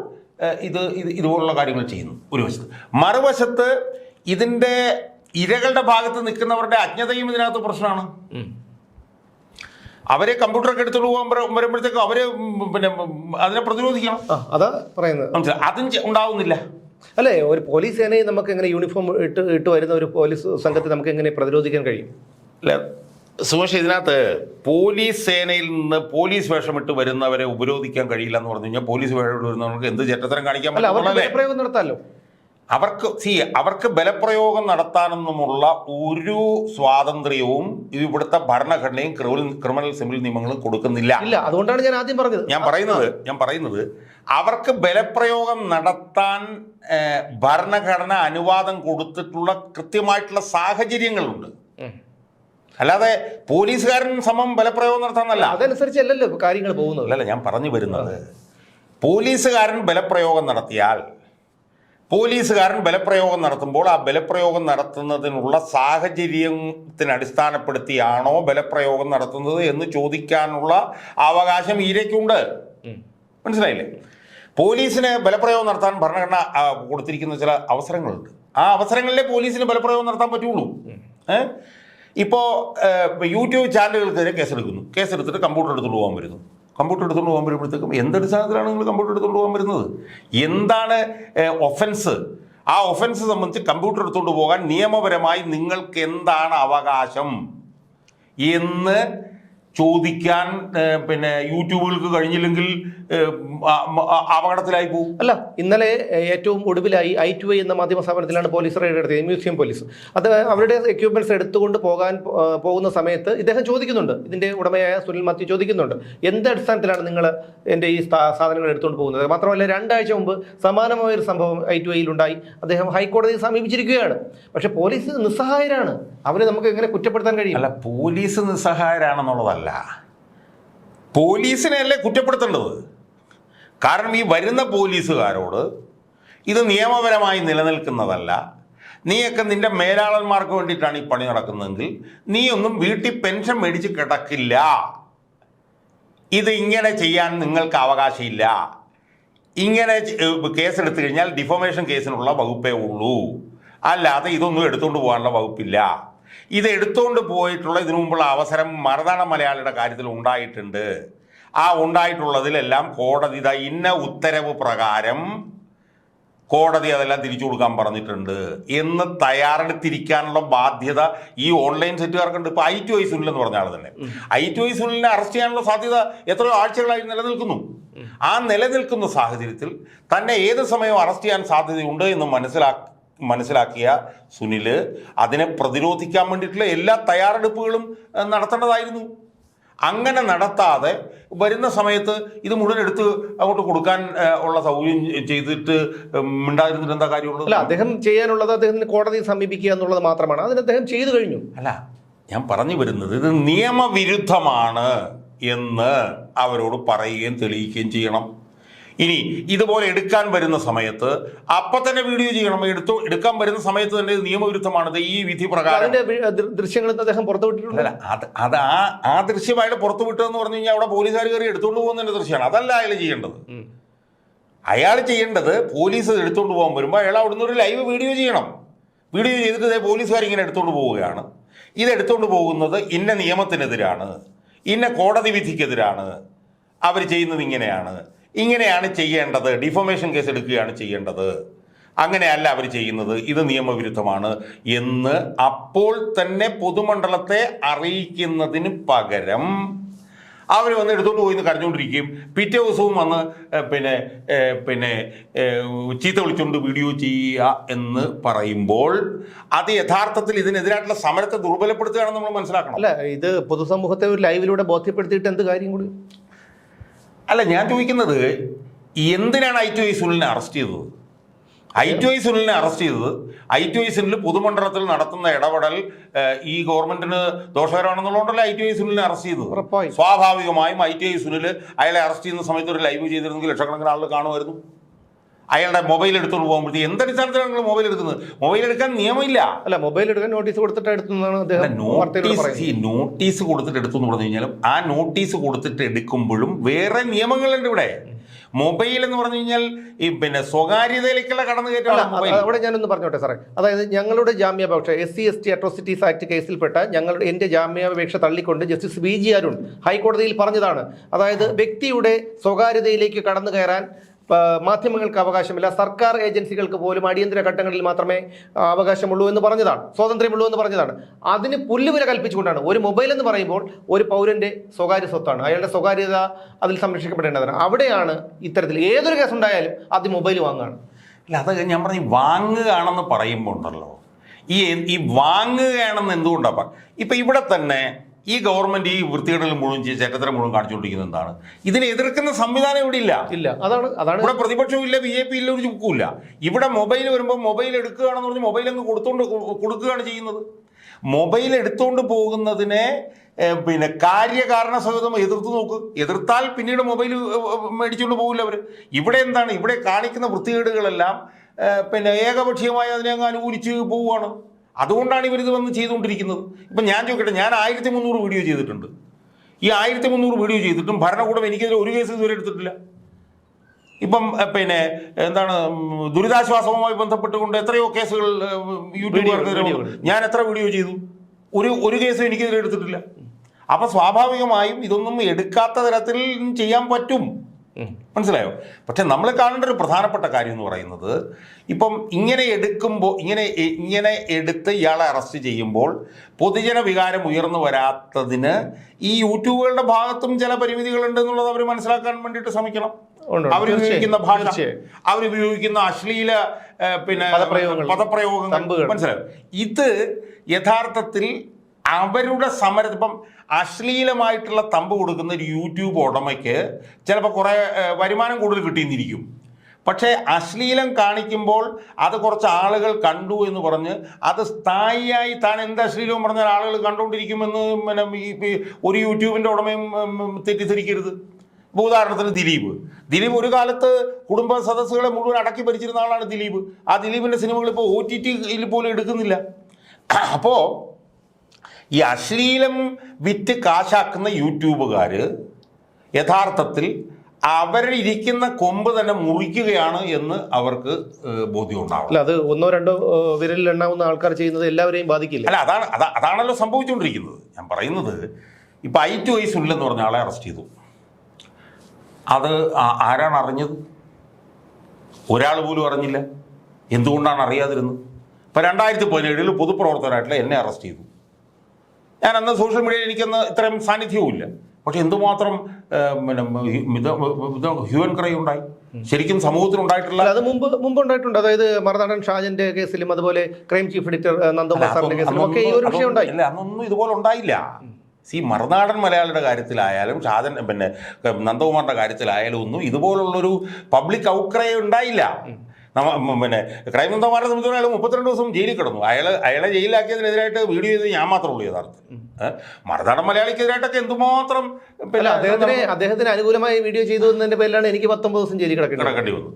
ഇത് ഇത് ഇതുപോലുള്ള കാര്യങ്ങൾ ചെയ്യുന്നു. ഒരു വശത്ത്. മറുവശത്ത് ഇതിന്റെ ഇരകളുടെ ഭാഗത്ത് നിൽക്കുന്നവരുടെ അജ്ഞതയും ഇതിനകത്ത് പ്രശ്നമാണ്. അവരെ കമ്പ്യൂട്ടറൊക്കെ എടുത്തോണ്ട് പോകാൻ വരുമ്പോഴത്തേക്കും അവർ പിന്നെ അതിനെ പ്രതിരോധിക്കണം. അതാ പറയുന്നത്. അതും ഉണ്ടാവുന്നില്ല. അല്ലേ ഒരു പോലീസ് സേനയെ നമുക്ക് എങ്ങനെ യൂണിഫോം ഇട്ട് ഇട്ട് വരുന്ന ഒരു പോലീസ് സംഘത്തെ നമുക്ക് എങ്ങനെ പ്രതിരോധിക്കാൻ കഴിയും? അല്ല സുമേഷ് ഇതിനകത്ത് പോലീസ് സേനയിൽ നിന്ന് പോലീസ് വേഷമിട്ട് വരുന്നവരെ ഉപരോധിക്കാൻ കഴിയില്ല എന്ന് പറഞ്ഞു കഴിഞ്ഞാൽ പോലീസ് വേഷം വരുന്നവർക്ക് എന്ത് ചെറ്റത്തരം കാണിക്കാൻ പറ്റുള്ളതല്ലേ? നടത്താമല്ലോ അവർക്ക് സി അവർക്ക് ബലപ്രയോഗം നടത്താനൊന്നുമുള്ള ഒരു സ്വാതന്ത്ര്യവും ഇവിടുത്തെ ഭരണഘടനയും ക്രിമിനൽ ക്രിമിനൽ സിവിൽ നിയമങ്ങളും കൊടുക്കുന്നില്ല ഇല്ല അതുകൊണ്ടാണ് ഞാൻ ആദ്യം പറഞ്ഞത് ഞാൻ പറയുന്നത് ഞാൻ പറയുന്നത് അവർക്ക് ബലപ്രയോഗം നടത്താൻ ഭരണഘടന അനുവാദം കൊടുത്തിട്ടുള്ള കൃത്യമായിട്ടുള്ള സാഹചര്യങ്ങളുണ്ട്. അല്ലാതെ പോലീസുകാരൻ സമം ബലപ്രയോഗം നടത്താന്നല്ല. അതനുസരിച്ചല്ലല്ലോ അല്ലല്ലോ കാര്യങ്ങൾ പോകുന്നത്. അല്ല ഞാൻ പറഞ്ഞു വരുന്നത്. പോലീസുകാരൻ ബലപ്രയോഗം നടത്തിയാൽ പോലീസുകാരൻ ബലപ്രയോഗം നടത്തുമ്പോൾ ആ ബലപ്രയോഗം നടത്തുന്നതിനുള്ള സാഹചര്യത്തിന് അടിസ്ഥാനപ്പെടുത്തിയാണോ ബലപ്രയോഗം നടത്തുന്നത് എന്ന് ചോദിക്കാനുള്ള അവകാശം ഈരയ്ക്കുണ്ട്. മനസ്സിലായില്ലേ? പോലീസിന് ബലപ്രയോഗം നടത്താൻ ഭരണഘടന കൊടുത്തിരിക്കുന്ന ചില അവസരങ്ങളുണ്ട്. ആ അവസരങ്ങളിലെ പോലീസിന് ബലപ്രയോഗം നടത്താൻ പറ്റുള്ളൂ. ഏ? ഇപ്പോൾ യൂട്യൂബ് ചാനലുകൾക്കെതിരെ കേസെടുക്കുന്നു. കേസെടുത്തിട്ട് കമ്പ്യൂട്ടർ എടുത്തുകൊണ്ട് പോകാൻ വരുന്നു. കമ്പ്യൂട്ടർ എടുത്തുകൊണ്ട് പോകാൻ വരുമ്പോഴത്തേക്കും എന്തടിസ്ഥാനത്തിലാണ് നിങ്ങൾ കമ്പ്യൂട്ടർ എടുത്തുകൊണ്ട് പോകാൻ വരുന്നത്? എന്താണ് ഒഫൻസ് ആ ഒഫൻസ് സംബന്ധിച്ച് കമ്പ്യൂട്ടർ എടുത്തുകൊണ്ട് പോകാൻ നിയമപരമായി നിങ്ങൾക്ക് എന്താണ് അവകാശം? എന്ന് ചോദിക്കാൻ പിന്നെ യൂട്യൂബുകൾക്ക് കഴിഞ്ഞില്ലെങ്കിൽ അപകടത്തിലായി പോകും അല്ല ഇന്നലെ ഏറ്റവും ഒടുവിലായി ഐ ടു ഐ എന്ന മാധ്യമ സ്ഥാപനത്തിലാണ് പോലീസ് റെയ്ഡ് നടത്തിയത് മ്യൂസിയം പോലീസ്. അത് അവരുടെ എക്യുപ്മെന്റ്സ് എടുത്തുകൊണ്ട് പോകാൻ പോകുന്ന സമയത്ത് ഇദ്ദേഹം ചോദിക്കുന്നുണ്ട്. ഇതിന്റെ ഉടമയായ സുനിൽ മാത്യു ചോദിക്കുന്നുണ്ട്. എന്ത് അടിസ്ഥാനത്തിലാണ് നിങ്ങൾ എന്റെ ഈ സാധനങ്ങൾ എടുത്തുകൊണ്ട് പോകുന്നത്? മാത്രമല്ല രണ്ടാഴ്ച മുമ്പ് സമാനമായ ഒരു സംഭവം ഐ ടു ഉണ്ടായി അദ്ദേഹം ഹൈക്കോടതിയെ സമീപിച്ചിരിക്കുകയാണ്. പക്ഷെ പോലീസ് നിസ്സഹായരാണ്. അവരെ നമുക്ക് എങ്ങനെ കുറ്റപ്പെടുത്താൻ കഴിയും? അല്ല പോലീസ് നിസ്സഹായരാണെന്നുള്ളതല്ല. പോലീസിനെയല്ലേ കുറ്റപ്പെടുത്തേണ്ടത്? കാരണം ഈ വരുന്ന പോലീസുകാരോട് ഇത് നിയമപരമായി നിലനിൽക്കുന്നതല്ല. നീയൊക്കെ നിന്റെ മേലാളന്മാർക്ക് വേണ്ടിയിട്ടാണ് ഈ പണി നടക്കുന്നതെങ്കിൽ നീയൊന്നും വീട്ടിൽ പെൻഷൻ മേടിച്ച് കിടക്കില്ല. ഇത് ഇങ്ങനെ ചെയ്യാൻ നിങ്ങൾക്ക് അവകാശമില്ല. ഇങ്ങനെ കേസെടുത്തു കഴിഞ്ഞാൽ ഡിഫോമേഷൻ കേസിനുള്ള വകുപ്പേ ഉള്ളൂ. അല്ലാതെ ഇതൊന്നും എടുത്തുകൊണ്ട് പോകാനുള്ള വകുപ്പില്ല. ഇത് എടുത്തുകൊണ്ട് പോയിട്ടുള്ള ഇതിനു മുമ്പുള്ള അവസരം മറുനാട മലയാളിയുടെ കാര്യത്തിൽ ഉണ്ടായിട്ടുണ്ട്. ആ ഉണ്ടായിട്ടുള്ളതിലെല്ലാം കോടതി ഇതാ ഇന്ന ഉത്തരവ് പ്രകാരം കോടതി അതെല്ലാം തിരിച്ചു കൊടുക്കാൻ പറഞ്ഞിട്ടുണ്ട്. എന്ന് തയ്യാറെടുത്തിരിക്കാനുള്ള ബാധ്യത ഈ ഓൺലൈൻ സെറ്റുകാർക്കുണ്ട്. ഇപ്പൊ ഐ ടു ഐ സുനിൽ എന്ന് പറഞ്ഞ ആൾ തന്നെ. ഐ ടു ഐ സുനിലിനെ അറസ്റ്റ് ചെയ്യാനുള്ള സാധ്യത എത്രയോ ആഴ്ചകളായി നിലനിൽക്കുന്നു. ആ നിലനിൽക്കുന്ന സാഹചര്യത്തിൽ തന്നെ ഏത് സമയവും അറസ്റ്റ് ചെയ്യാൻ സാധ്യതയുണ്ട് എന്ന് മനസ്സിലാക്കി മനസ്സിലാക്കിയ സുനിൽ അതിനെ പ്രതിരോധിക്കാൻ വേണ്ടിയിട്ടുള്ള എല്ലാ തയ്യാറെടുപ്പുകളും നടത്തേണ്ടതായിരുന്നു. അങ്ങനെ നടത്താതെ വരുന്ന സമയത്ത് ഇത് മുഴുവൻ എടുത്ത് അങ്ങോട്ട് കൊടുക്കാൻ ഉള്ള സൗകര്യം ചെയ്തിട്ട് ഉം, മിണ്ടാതിരുന്നിട്ട് എന്താ കാര്യമുള്ളത്? അല്ല അദ്ദേഹം ചെയ്യാനുള്ളത് അദ്ദേഹത്തിന് കോടതിയെ സമീപിക്കുക എന്നുള്ളത് മാത്രമാണ്. അതിന് അദ്ദേഹം ചെയ്തു കഴിഞ്ഞു. അല്ല ഞാൻ പറഞ്ഞു വരുന്നത് ഇത് നിയമവിരുദ്ധമാണ് എന്ന് അവരോട് പറയുകയും തെളിയിക്കുകയും ചെയ്യണം. ഇനി ഇതുപോലെ എടുക്കാൻ വരുന്ന സമയത്ത് അപ്പൊ തന്നെ വീഡിയോ ചെയ്യണം. എടുത്തു എടുക്കാൻ വരുന്ന സമയത്ത് തന്നെ നിയമവിരുദ്ധമാണ് ഈ വിധി പ്രകാരം. ദൃശ്യങ്ങൾ അദ്ദേഹം പുറത്തുവിട്ടിട്ടുണ്ട് അല്ല അത് അത് ആ ആ ദൃശ്യമായിട്ട് പുറത്തുവിട്ടതെന്ന് പറഞ്ഞു കഴിഞ്ഞാൽ അവിടെ പോലീസുകാർ കയറി എടുത്തുകൊണ്ട് പോകുന്നതിന്റെ ദൃശ്യമാണ്. അതല്ല അയാൾ ചെയ്യേണ്ടത്. അയാൾ ചെയ്യേണ്ടത് പോലീസ് എടുത്തുകൊണ്ട് പോകാൻ വരുമ്പോൾ അയാൾ അവിടുന്ന് ഒരു ലൈവ് വീഡിയോ ചെയ്യണം. വീഡിയോ ചെയ്തിട്ട് പോലീസുകാർ ഇങ്ങനെ എടുത്തുകൊണ്ട് പോവുകയാണ്. ഇത് എടുത്തുകൊണ്ട് പോകുന്നത് ഇന്ന നിയമത്തിനെതിരാണ്. ഇന്ന കോടതി വിധിക്കെതിരാണ്. അവർ ചെയ്യുന്നത് ഇങ്ങനെയാണ്. ഇങ്ങനെയാണ് ചെയ്യേണ്ടത്. ഡിഫോമേഷൻ കേസ് എടുക്കുകയാണ് ചെയ്യേണ്ടത്. അങ്ങനെയല്ല അവർ ചെയ്യുന്നത്. ഇത് നിയമവിരുദ്ധമാണ് എന്ന് അപ്പോൾ തന്നെ പൊതുമണ്ഡലത്തെ അറിയിക്കുന്നതിന് പകരം അവർ വന്ന് എടുത്തോണ്ട് പോയി കരഞ്ഞുകൊണ്ടിരിക്കുകയും പിറ്റേ ദിവസവും വന്ന് പിന്നെ പിന്നെ ചീത്ത വിളിച്ചുകൊണ്ട് വീഡിയോ ചെയ്യുക എന്ന് പറയുമ്പോൾ അത് യഥാർത്ഥത്തിൽ ഇതിനെതിരായിട്ടുള്ള സമരത്തെ ദുർബലപ്പെടുത്തുകയാണെന്ന് നമ്മൾ മനസ്സിലാക്കണം. അല്ല ഇത് പൊതുസമൂഹത്തെ ഒരു ലൈവിലൂടെ ബോധ്യപ്പെടുത്തിയിട്ട് എന്ത് കാര്യം കൂടി? അല്ല ഞാൻ ചോദിക്കുന്നത് എന്തിനാണ് ഐ ടു ഐ സുനിലിനെ അറസ്റ്റ് ചെയ്തത്? ഐ ടു ഐ സുനിലിനെ അറസ്റ്റ് ചെയ്തത് ഐ ടു ഐ സുനിൽ പൊതുമണ്ഡലത്തിൽ നടത്തുന്ന ഇടപെടൽ ഈ ഗവൺമെന്റിന് ദോഷകരമാണെന്നുള്ളതുകൊണ്ടല്ലേ ഐ ടു ഐ സുനിലിനെ അറസ്റ്റ് ചെയ്തത്? സ്വാഭാവികമായും ഐ ടു ഐ സുനിൽ അയാളെ അറസ്റ്റ് ചെയ്യുന്ന സമയത്ത് ഒരു ലൈവ് ചെയ്തിരുന്നെങ്കിൽ ലക്ഷക്കണക്കിന് ആളുകൾ കാണുമായിരുന്നു. അയാളുടെ മൊബൈൽ എടുത്തുകൊണ്ട് പോകുമ്പോഴത്തേക്ക് എന്തടിസ്ഥാനത്തിലാണ് നിങ്ങൾ മൊബൈൽ എടുക്കുന്നത്? മൊബൈൽ എടുക്കാൻ നിയമമില്ല. അല്ല മൊബൈൽ എടുക്കാൻ നോട്ടീസ് കൊടുത്തിട്ട് എടുത്തെന്നാണ് അദ്ദേഹം നോട്ടീസ് ഈ നോട്ടീസ് കൊടുത്തിട്ട് എടുത്തു എന്ന് പറഞ്ഞു കഴിഞ്ഞാലും ആ നോട്ടീസ് കൊടുത്തിട്ട് എടുക്കുമ്പോഴും വേറെ നിയമങ്ങളുണ്ട് ഇവിടെ. മൊബൈൽ എന്ന് പറഞ്ഞു കഴിഞ്ഞാൽ ഈ പിന്നെ സ്വകാര്യതയിലേക്കുള്ള കടന്നു അല്ല കയറ്റമാണ് അത് മൊബൈൽ അവിടെ ഞാനൊന്ന് പറഞ്ഞോട്ടെ സാറേ. അതായത് ഞങ്ങളുടെ ജാമ്യാപേക്ഷ S C S T atrocities act കേസിൽപ്പെട്ട ഞങ്ങളുടെ എന്റെ ജാമ്യാപേക്ഷ തള്ളിക്കൊണ്ട് ജസ്റ്റിസ് വി ജി അരുൺ ഹൈക്കോടതിയിൽ പറഞ്ഞതാണ്. അതായത് വ്യക്തിയുടെ സ്വകാര്യതയിലേക്ക് കടന്നു കയറാൻ മാധ്യമങ്ങൾക്ക് അവകാശമില്ല. സർക്കാർ ഏജൻസികൾക്ക് പോലും അടിയന്തര ഘട്ടങ്ങളിൽ മാത്രമേ അവകാശമുള്ളൂ എന്ന് പറഞ്ഞതാണ്. സ്വാതന്ത്ര്യമുള്ളൂ എന്ന് പറഞ്ഞതാണ്. അതിന് പുല്ലുവില കൽപ്പിച്ചുകൊണ്ടാണ്. ഒരു മൊബൈൽ എന്ന് പറയുമ്പോൾ ഒരു പൗരന്റെ സ്വകാര്യ സ്വത്താണ്. അയാളുടെ സ്വകാര്യത അതിൽ സംരക്ഷിക്കപ്പെടേണ്ടതാണ്. അവിടെയാണ് ഇത്തരത്തിൽ ഏതൊരു കേസ് ഉണ്ടായാലും ആദ്യം മൊബൈൽ വാങ്ങുകയാണ് അല്ല അത് ഞാൻ പറഞ്ഞു വാങ്ങുകയാണെന്ന് പറയുമ്പോൾ ഉണ്ടല്ലോ. ഈ ഈ വാങ്ങുകയാണെന്ന് എന്തുകൊണ്ടാണ് ഇപ്പം ഇവിടെ തന്നെ ഈ ഗവൺമെന്റ് ഈ വൃത്തികേടുകൾ മുഴുവൻ ചരിത്രം മുഴുവൻ കാണിച്ചുകൊണ്ടിരിക്കുന്നത് എന്താണ്? ഇതിനെ എതിർക്കുന്ന സംവിധാനം ഇവിടെ ഇല്ല. ഇല്ല. അതാണ് അതാണ് ഇവിടെ പ്രതിപക്ഷവും ഇല്ല ബി ജെ പി ഇല്ല ഒരു ചുക്കുമില്ല. ഇവിടെ മൊബൈൽ വരുമ്പോൾ മൊബൈൽ എടുക്കുകയാണെന്ന് പറഞ്ഞ് മൊബൈൽ അങ്ങ് കൊടുത്തോണ്ട് കൊടുക്കുകയാണ് ചെയ്യുന്നത്. മൊബൈൽ എടുത്തുകൊണ്ട് പോകുന്നതിനെ പിന്നെ കാര്യകാരണ സഹിതം എതിർത്ത് നോക്ക്. എതിർത്താൽ പിന്നീട് മൊബൈൽ മേടിച്ചുകൊണ്ട് പോകില്ല അവർ ഇവിടെ എന്താണ്? ഇവിടെ കാണിക്കുന്ന വൃത്തികേടുകളെല്ലാം പിന്നെ ഏകപക്ഷീയമായി അതിനെ അങ്ങ് അനുകൂലിച്ച് പോവുകയാണ്. അതുകൊണ്ടാണ് ഇവരിത് വന്ന് ചെയ്തുകൊണ്ടിരിക്കുന്നത്. ഇപ്പം ഞാൻ ചോദിക്കട്ടെ ഞാൻ ആയിരത്തി മുന്നൂറ് വീഡിയോ ചെയ്തിട്ടുണ്ട്. ഈ ആയിരത്തി മുന്നൂറ് വീഡിയോ ചെയ്തിട്ടും ഭരണകൂടം എനിക്കെതിരെ ഒരു കേസ് ഇതുവരെ എടുത്തിട്ടില്ല. ഇപ്പം പിന്നെ എന്താണ് ദുരിതാശ്വാസവുമായി ബന്ധപ്പെട്ടുകൊണ്ട് എത്രയോ കേസുകൾ യൂട്യൂബുകാർക്കെതിരെ ഞാൻ എത്ര വീഡിയോ ചെയ്തു? ഒരു ഒരു കേസും എനിക്കെതിരെ എടുത്തിട്ടില്ല. അപ്പം സ്വാഭാവികമായും ഇതൊന്നും എടുക്കാത്ത തരത്തിൽ ചെയ്യാൻ പറ്റും. മനസ്സിലായോ? പക്ഷെ നമ്മൾ കാണേണ്ട ഒരു പ്രധാനപ്പെട്ട കാര്യം എന്ന് പറയുന്നത് ഇപ്പം ഇങ്ങനെ എടുക്കുമ്പോൾ ഇങ്ങനെ ഇങ്ങനെ എടുത്ത് ഇയാളെ അറസ്റ്റ് ചെയ്യുമ്പോൾ പൊതുജന വികാരം ഉയർന്നു വരാത്തതിന് ഈ യൂട്യൂബുകളുടെ ഭാഗത്തും ചില പരിമിതികളുണ്ട് എന്നുള്ളത് അവർ മനസ്സിലാക്കാൻ വേണ്ടിയിട്ട് ശ്രമിക്കണം. അവരുപയോഗിക്കുന്ന ഭാഷ. അവരുപയോഗിക്കുന്ന അശ്ലീല പിന്നെ പദപ്രയോഗങ്ങൾ മനസ്സിലായോ? ഇത് യഥാർത്ഥത്തിൽ അവരുടെ സമരം ഇപ്പം അശ്ലീലമായിട്ടുള്ള തമ്പ് കൊടുക്കുന്ന ഒരു യൂട്യൂബ് ഉടമയ്ക്ക് ചിലപ്പോൾ കുറേ വരുമാനം കൂടുതൽ കിട്ടിയെന്നിരിക്കും. പക്ഷേ അശ്ലീലം കാണിക്കുമ്പോൾ അത് കുറച്ച് ആളുകൾ കണ്ടു എന്ന് പറഞ്ഞ് അത് സ്ഥായിയായി താൻ എന്ത് അശ്ലീലവും പറഞ്ഞാൽ ആളുകൾ കണ്ടുകൊണ്ടിരിക്കുമെന്ന് പിന്നെ ഈ ഒരു യൂട്യൂബിന്റെ ഉടമയും തെറ്റിദ്ധരിക്കരുത്. ഇപ്പോൾ ഉദാഹരണത്തിന് ദിലീപ്. ദിലീപ് ഒരു കാലത്ത് കുടുംബ സദസ്സുകളെ മുഴുവൻ അടക്കി ഭരിച്ചിരുന്ന ആളാണ് ദിലീപ്. ആ ദിലീപിന്റെ സിനിമകൾ ഇപ്പോൾ ഒ ടി ടിയിൽ പോലും എടുക്കുന്നില്ല. അപ്പോൾ ഈ അശ്ലീലം വിറ്റ് കാശാക്കുന്ന യൂട്യൂബുകാർ യഥാർത്ഥത്തിൽ അവരിരിക്കുന്ന കൊമ്പ് തന്നെ മുറിക്കുകയാണ് എന്ന് അവർക്ക് ബോധ്യം ഉണ്ടാവും അല്ല അത് ഒന്നോ രണ്ടോ വിരലിൽ എണ്ണാവുന്ന ആൾക്കാർ ചെയ്യുന്നത് എല്ലാവരെയും ബാധിക്കില്ല. അല്ല അതാണ് അതാ അതാണല്ലോ സംഭവിച്ചുകൊണ്ടിരിക്കുന്നത് ഞാൻ പറയുന്നത് ഇപ്പം ഐ ടു ഐ സുനിലെന്ന് പറഞ്ഞ ആളെ അറസ്റ്റ് ചെയ്തു. അത് ആരാണ് അറിഞ്ഞത്? ഒരാൾ പോലും അറിഞ്ഞില്ല. എന്തുകൊണ്ടാണ് അറിയാതിരുന്നത്? ഇപ്പം രണ്ടായിരത്തി പതിനേഴിൽ പൊതുപ്രവർത്തകരായിട്ടുള്ള എന്നെ അറസ്റ്റ് ചെയ്തു. ഞാൻ അന്ന് സോഷ്യൽ മീഡിയയിൽ എനിക്കന്ന് ഇത്രയും സാന്നിധ്യവും ഇല്ല പക്ഷെ എന്തുമാത്രം പിന്നെ ഇത് ഹ്യൂമൻ ക്രൈ ഉണ്ടായി. ശരിക്കും സമൂഹത്തിൽ ഉണ്ടായിട്ടുള്ള അത് മുമ്പ് മുമ്പ് ഉണ്ടായിട്ടുണ്ട് അതായത് മറുനാടൻ ഷാജന്റെ കേസിലും അതുപോലെ ക്രൈം ചീഫ് എഡിറ്റർ നന്ദകുമാറിന്റെ കേസിലും ഒക്കെ ഈ ഒരു വിഷയം ഉണ്ടായി. അന്നൊന്നും ഇതുപോലെ ഉണ്ടായില്ല. സി മറുനാടൻ മലയാളിയുടെ കാര്യത്തിലായാലും ഷാജൻ പിന്നെ നന്ദകുമാറിന്റെ കാര്യത്തിലായാലും ഒന്നും ഇതുപോലുള്ളൊരു പബ്ലിക് ഔട്ട്ക്രയം ഉണ്ടായില്ല. പിന്നെ ക്രൈം നന്ദകുമാറിനെ സംബന്ധിച്ചിടത്തോളം അയാൾ മുപ്പത്തിരണ്ട് ദിവസം ജയിലിൽ കിടന്നു. അയാൾ അയാളെ ജയിലിലാക്കിയതിനെതിരായിട്ട് വീഡിയോ ചെയ്ത് ഞാൻ മാത്രമേ ഉള്ളൂ യഥാർത്ഥത്തിൽ. ഏഹ്? മറുനാടൻ മലയാളിക്കെതിരായിട്ടൊക്കെ എന്തുമാത്രം പിന്നെ അദ്ദേഹത്തിന് അദ്ദേഹത്തിന് അനുകൂലമായി വീഡിയോ ചെയ്തു എന്നതിന്റെ പേരിലാണ് എനിക്ക് പത്തൊമ്പത് ദിവസം ജയിലിൽ കിടക്കേണ്ടത് കിടക്കേണ്ടി വന്നു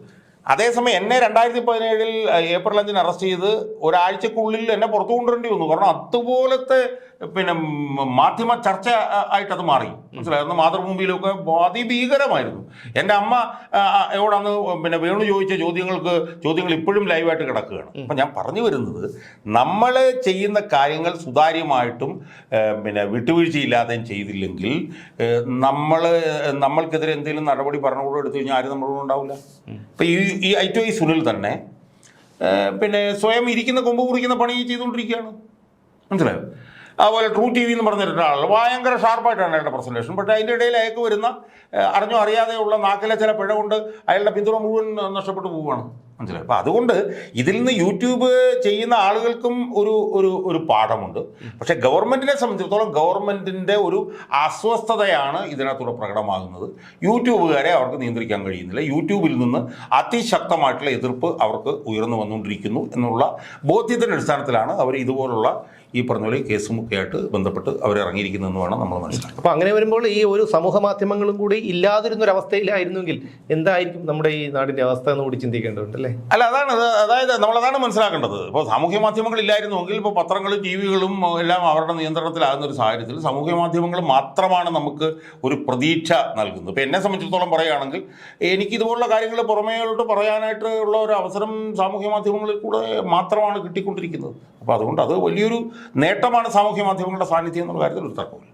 അതേസമയം എന്നെ രണ്ടായിരത്തി പതിനേഴിൽ ഏപ്രിൽ അഞ്ചിന് അറസ്റ്റ് ചെയ്ത് ഒരാഴ്ചക്കുള്ളിൽ എന്നെ പുറത്തു കൊണ്ടുവരേണ്ടി വന്നു. കാരണം അതുപോലത്തെ പിന്നെ മാധ്യമ ചർച്ച ആയിട്ട് അത് മാറി. മനസ്സിലായിരുന്നു മാതൃഭൂമിയിലൊക്കെ അതിഭീകരമായിരുന്നു. എന്റെ അമ്മ എവിടാന്ന് പിന്നെ വേണു ചോദിച്ച ചോദ്യങ്ങൾക്ക് ചോദ്യങ്ങൾ ഇപ്പോഴും ലൈവായിട്ട് കിടക്കുകയാണ്. അപ്പം ഞാൻ പറഞ്ഞു വരുന്നത് നമ്മൾ ചെയ്യുന്ന കാര്യങ്ങൾ സുതാര്യമായിട്ടും പിന്നെ വിട്ടുവീഴ്ചയില്ലാതെയും ചെയ്തില്ലെങ്കിൽ നമ്മൾ നമ്മൾക്കെതിരെ എന്തെങ്കിലും നടപടി ഭരണകൂടം എടുത്തു കഴിഞ്ഞാൽ ആരും നമ്മളോട് ഉണ്ടാവില്ല. ഇപ്പം ഈ ഈ ഐ ടു ഐ സുനിൽ തന്നെ പിന്നെ സ്വയം ഇരിക്കുന്ന കൊമ്പ് കുറിക്കുന്ന പണി ചെയ്തുകൊണ്ടിരിക്കുകയാണ്. മനസ്സിലായോ? അതുപോലെ ട്രൂ ടി വി എന്ന് പറഞ്ഞിട്ടാണല്ലോ ഭയങ്കര ഷാർപ്പായിട്ടാണ് അയാളുടെ പ്രസന്റേഷൻ പക്ഷേ അതിന്റെ ഇടയിൽ അയാൾക്ക് വരുന്ന അറിഞ്ഞോ അറിയാതെയുള്ള നാക്കിലെ ചില പിഴ കൊണ്ട് അയാളുടെ പിന്തുണ മുഴുവൻ നഷ്ടപ്പെട്ടു പോവുകയാണ്. മനസ്സിലായി. അപ്പം അതുകൊണ്ട് ഇതിൽ നിന്ന് യൂട്യൂബ് ചെയ്യുന്ന ആളുകൾക്കും ഒരു ഒരു ഒരു പാഠമുണ്ട്. പക്ഷേ ഗവൺമെന്റിനെ സംബന്ധിച്ചിടത്തോളം ഗവൺമെന്റിന്റെ ഒരു അസ്വസ്ഥതയാണ് ഇതിനകത്തൂടെ പ്രകടമാകുന്നത്. യൂട്യൂബുകാരെ അവർക്ക് നിയന്ത്രിക്കാൻ കഴിയുന്നില്ല. യൂട്യൂബിൽ നിന്ന് അതിശക്തമായിട്ടുള്ള എതിർപ്പ് അവർക്ക് ഉയർന്നു വന്നുകൊണ്ടിരിക്കുന്നു എന്നുള്ള ബോധ്യത്തിന്റെ അടിസ്ഥാനത്തിലാണ് അവർ ഇതുപോലുള്ള ഈ പറഞ്ഞ പോലെ കേസും ഒക്കെ ആയിട്ട് ബന്ധപ്പെട്ട് അവർ ഇറങ്ങിയിരിക്കുന്നതെന്ന് വേണം നമ്മൾ മനസ്സിലാക്കാം അപ്പോൾ അങ്ങനെ വരുമ്പോൾ ഈ ഒരു സമൂഹ മാധ്യമങ്ങളും കൂടി ഇല്ലാതിരുന്നൊരവസ്ഥയിലായിരുന്നെങ്കിൽ എന്തായിരിക്കും നമ്മുടെ ഈ നാടിന്റെ അവസ്ഥ എന്ന് കൂടി ചിന്തിക്കേണ്ടതുണ്ട് അല്ലേ? അല്ല അതാണ്. അതായത് നമ്മളതാണ് മനസ്സിലാക്കേണ്ടത്. ഇപ്പോൾ സാമൂഹ്യ മാധ്യമങ്ങൾ ഇല്ലായിരുന്നുവെങ്കിൽ ഇപ്പോൾ പത്രങ്ങളും ടി വികളും എല്ലാം അവരുടെ നിയന്ത്രണത്തിലാകുന്ന ഒരു സാഹചര്യത്തിൽ സാമൂഹ്യ മാധ്യമങ്ങൾ മാത്രമാണ് നമുക്ക് ഒരു പ്രതീക്ഷ നൽകുന്നത്. ഇപ്പോൾ എന്നെ സംബന്ധിച്ചിടത്തോളം പറയുകയാണെങ്കിൽ എനിക്ക് ഇതുപോലുള്ള കാര്യങ്ങൾ പുറമേയോട്ട് പറയാനായിട്ട് ഉള്ള ഒരു അവസരം സാമൂഹ്യ മാധ്യമങ്ങളിൽ കൂടെ മാത്രമാണ് കിട്ടിക്കൊണ്ടിരിക്കുന്നത്. അപ്പോൾ അതുകൊണ്ട് അത് വലിയൊരു നേട്ടമാണ് സാമൂഹ്യ മാധ്യമങ്ങളുടെ സാന്നിധ്യം എന്നുള്ള കാര്യത്തിൽ ഒരു തർക്കമില്ല